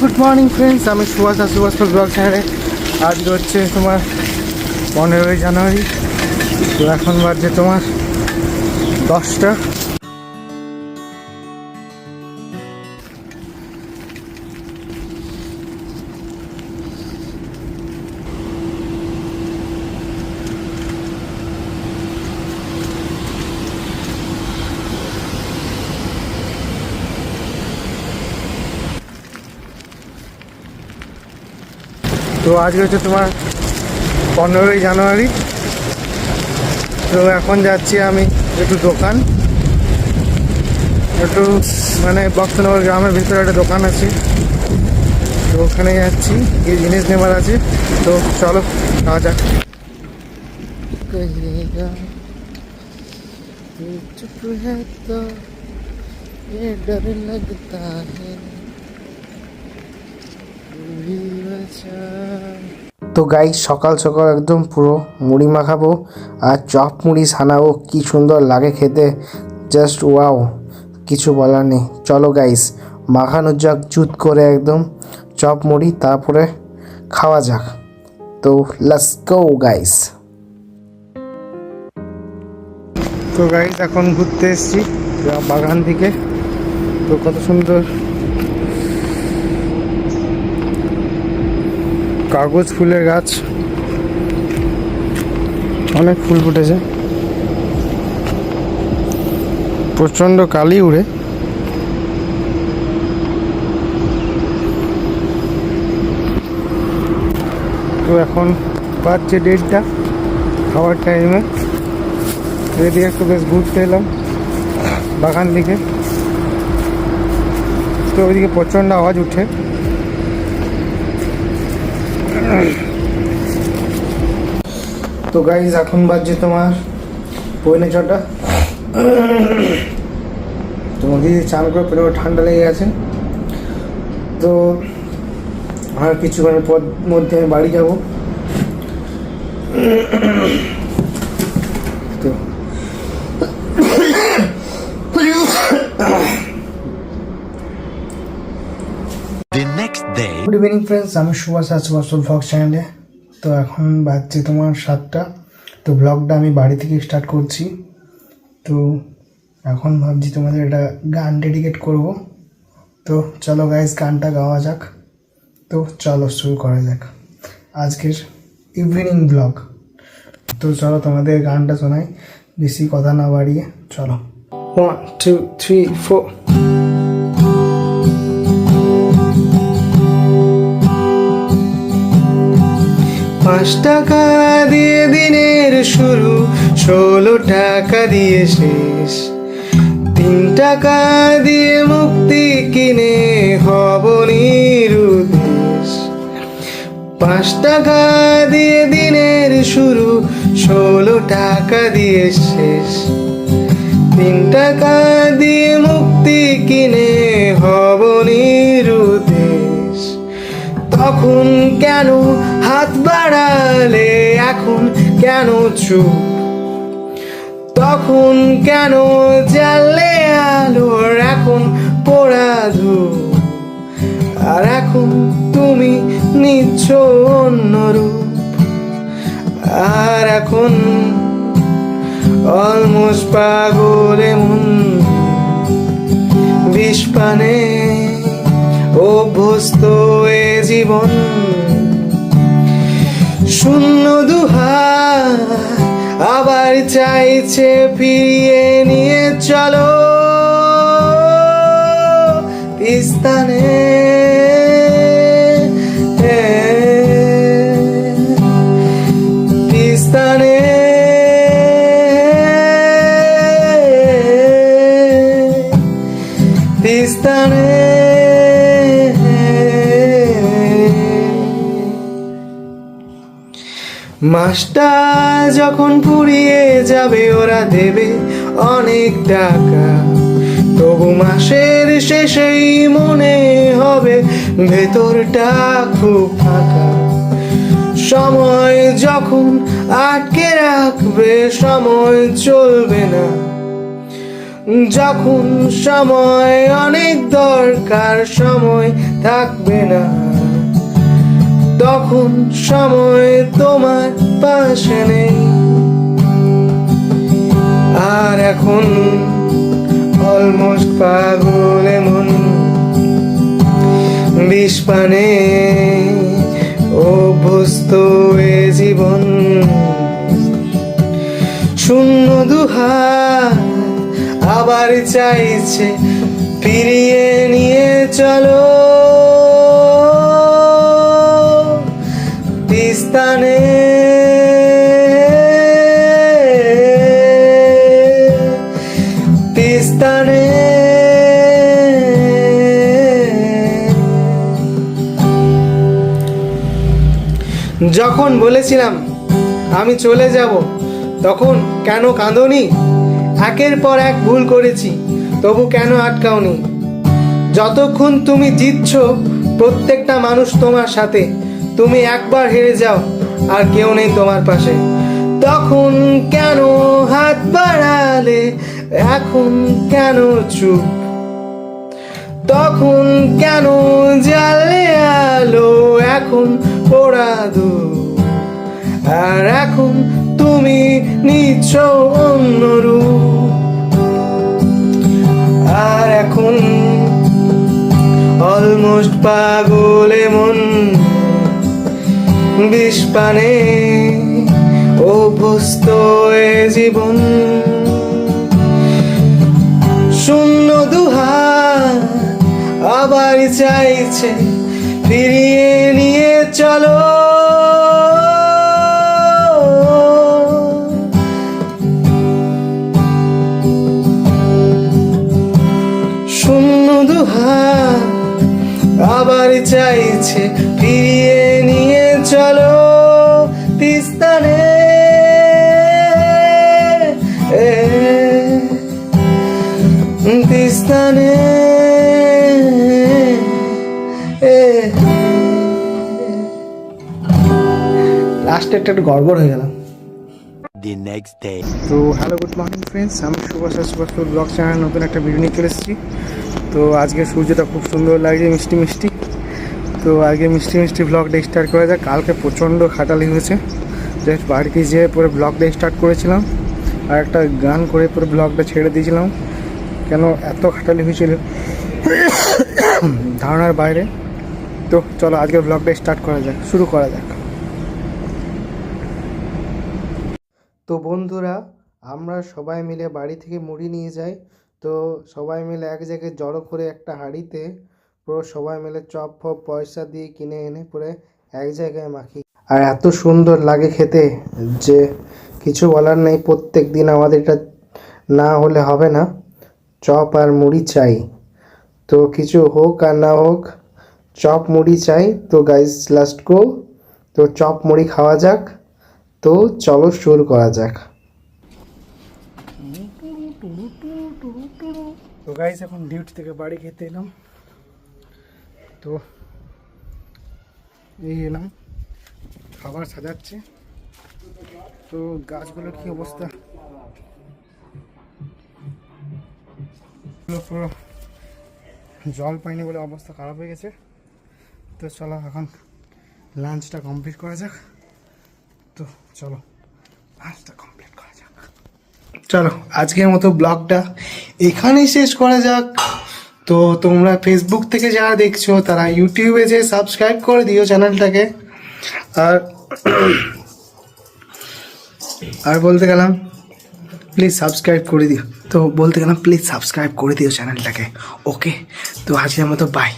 Good morning friends, আমি সুভাষ আর Subhash blog চ্যানেলে আজ হচ্ছে তোমার পনেরোই জানুয়ারি। তো এখন বাড়ছে তোমার দশটা। তো আজকে হচ্ছে তোমার পনেরোই জানুয়ারি তো এখন যাচ্ছি আমি একটু দোকান একটু মানে বক্সনগর গ্রামের ভিতরে একটা দোকান আছে তো ওখানে যাচ্ছি কি জিনিস নেবার আছে তো চলো যাওয়া যাক कहिएगा ये चुप है तो ये डर लगता है कोई वजह তো গাই সকাল সকাল একদম পুরো মুড়ি মাখাবো আর চপ মুড়ি ছানাবো, কি সুন্দর লাগে খেতে। জাস্ট ওয়াও কিছু বলার নেই। চলো গাইস মাখানো যাক জুত করে একদম চপ মুড়ি, তারপরে খাওয়া যাক। তো লেটস গো গাইস তো গাইস এখন ঘুরতে এসেছি, বাগান থেকে। তো কত সুন্দর কাগজ, ফুলের গাছ। অনেক ফুল ফুটেছে। প্রচণ্ড কালি উড়ে। তো এখন পাচ্ছে ডেটটা খাওয়ার টাইমে। এদিকে একটু বেশ ঘুরতে এলাম বাগান দিকে। তো ওইদিকে প্রচণ্ড আওয়াজ উঠে। তো গাইজ এখন বাজছে তোমার পৌনে ছটা। তোমাকে চান করে পেলে ঠান্ডা লেগে গেছে। তো আর কিছুক্ষণের পর মধ্যে আমি বাড়ি যাব তো The next day. Good evening friends Subhash Subhash Subhash vlog চ্যানেলে তো এখন বাজছে তোমার সাতটা। তো ব্লগটা আমি বাড়ি থেকে স্টার্ট করছি। তো এখন ভাবছি তোমাদের একটা গান ডেডিকেট করব। তো চলো গাইজ গানটা গাওয়া যাক। তো চলো শুরু করা যাক। আজকের ইভিনিং ব্লগ তো চলো তোমাদের গানটা শোনাই। বেশি কথা না বাড়িয়ে চলো। ওয়ান টু থ্রি ফোর পাঁচ টাকা দিয়ে দিনের শুরু, ষোলো টাকা দিয়ে শেষ। তিন টাকা দিয়ে মুক্তি কিনে হব নিরুদ্দেশ। পাঁচ টাকা দিয়ে দিনের শুরু, ষোলো টাকা দিয়ে শেষ। তিন টাকা দিয়ে মুক্তি কিনে হব নিরুদ্দেশ। তখন কেন হাত বাড়ালে এখন কেন চুপ? তখন কেন জ্বালে আলোর এখন পোড়া ধূপ? আর এখন তুমি নিচ্ছ অন্যরূপ আর এখন অলমোস্ট পাগল এমন বিষ পানে অভ্যস্ত এ জীবন। শূন্য দুহা আবার চাইছে ফিরিয়ে নিয়ে চলো তিস্তানে। মাসটা যখন ফুরিয়ে যাবে, ওরা দেবে অনেক টাকা। তবু মাসের শেষেই মনে হবে ভেতরটা খুব ফাঁকা। সময় যখন আটকে রাখবে, সময় চলবে না। যখন সময় অনেক দরকার, সময় থাকবে না। তখন সময় তোমার পাশে নেই। আর এখন অলমোস্ট পাগল এমন বিষ পানে অভ্যস্ত এ জীবন। শূন্য দুহার আবার চাইছে ফিরিয়ে নিয়ে চলো। তিস্তানে তিস্তানে। যখন বলেছিলাম আমি চলে যাব, তখন কেন কাঁদনি? একের পর এক ভুল করেছি, তবু কেন আটকাওনি? যতক্ষণ তুমি জিতছ, প্রত্যেকটা মানুষ তোমার সাথে। তুমি একবার হেরে যাও, আর কেউ নেই তোমার পাশে। তখন কেন হাত বাড়ালে, এখন কেন চুপ? তখন কেন জালে আলো, এখন পোড়া দু আর এখন তুমি নিচ্ছ অন্য রূপ। আর এখন অলমোস্ট মন বিষ পানে, অভ্যস্ত এ জীবন। শূন্য দুহার আবার চাইছে, ফিরিয়ে নিয়ে চলো। শূন্য দুহার আবার চাইছে, ফিরিয়ে চলো তিস্তানে। তিস্তানে। এ। লাস্টে একটা একটু গড়বড় হয়ে গেলাম। The next day. তো হ্যালো গুড মর্নিং ফ্রেন্ডস আমি সুভাষ সুভাষ ব্লগ চ্যানেল নতুন একটা ভিডিও নিয়ে চলে এসেছি। তো আজকে সূর্যটা খুব সুন্দর লাগছে মিষ্টি মিষ্টি। তো আজকে মিষ্টি মিষ্টি ব্লগটা স্টার্ট করা যায় কালকে প্রচণ্ড খাটালি হয়েছে। জাস্ট বাড়িতে যেয়ে পরে ব্লগটা স্টার্ট করেছিলাম। আর একটা গান করে পরে ব্লগটা ছেড়ে দিয়েছিলাম। কেন এত খাটালি হয়েছিল? ধারণার বাইরে। তো চলো আজকের ব্লগটা স্টার্ট করা যাক। শুরু করা যাক। তো বন্ধুরা, আমরা সবাই মিলে বাড়ি থেকে মুড়ি নিয়ে যাই। তো সবাই মিলে এক জায়গায় জড়ো করে একটা হাঁড়িতে পুরো সবাই মিলে চপ ফপ পয়সা দিয়ে কিনে এনে পরে এক জায়গায় মাখি আর এত সুন্দর লাগে খেতে যে কিছু বলার নেই, প্রত্যেক দিন আমাদের এটা না হলে হবে না। চপ আর মুড়ি চাই। তো কিছু হোক আর না হোক, চপ মুড়ি চাই। তো গাইজ লাস্ট গো তো চপ মুড়ি খাওয়া যাক। তো চলো শুরু করা যাক। তো গাইস এখন ডিউটি থেকে বাড়ি খেতে এলাম। তো এই এলাম, খাবার সাজাচ্ছে। তো গাছগুলোর কি অবস্থা? পুরো জল পাইনি বলে অবস্থা খারাপ হয়ে গেছে। তো চলো এখন লাঞ্চটা কমপ্লিট করা যাক। তো চলো লাঞ্চটা কমপ্লিট করা যাক। চলো, আজকের মতো ব্লগটা এখানেই শেষ করা যাক। তো তোমরা ফেসবুক থেকে যারা দেখছ, তারা ইউটিউবে যে সাবস্ক্রাইব করে দিও চ্যানেলটাকে আর আর বলতে গেলাম প্লিজ সাবস্ক্রাইব করে দিও। তো বলতে গেলাম প্লিজ সাবস্ক্রাইব করে দিও চ্যানেলটাকে ওকে তো আজকের মতো বাই